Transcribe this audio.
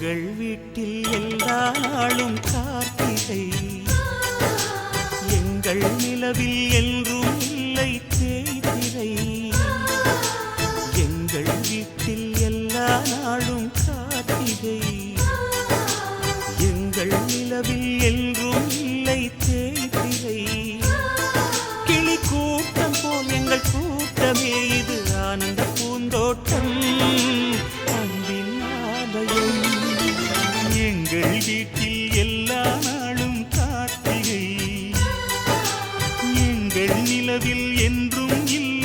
எங்கள் வீட்டில் எல்லா நாளும் கார்த்திகை. எங்கள் நிலவில் என்றும் எல்லா நாளும் கார்த்திகை. எங்கள் நிலவில் என்றும் இல்லை.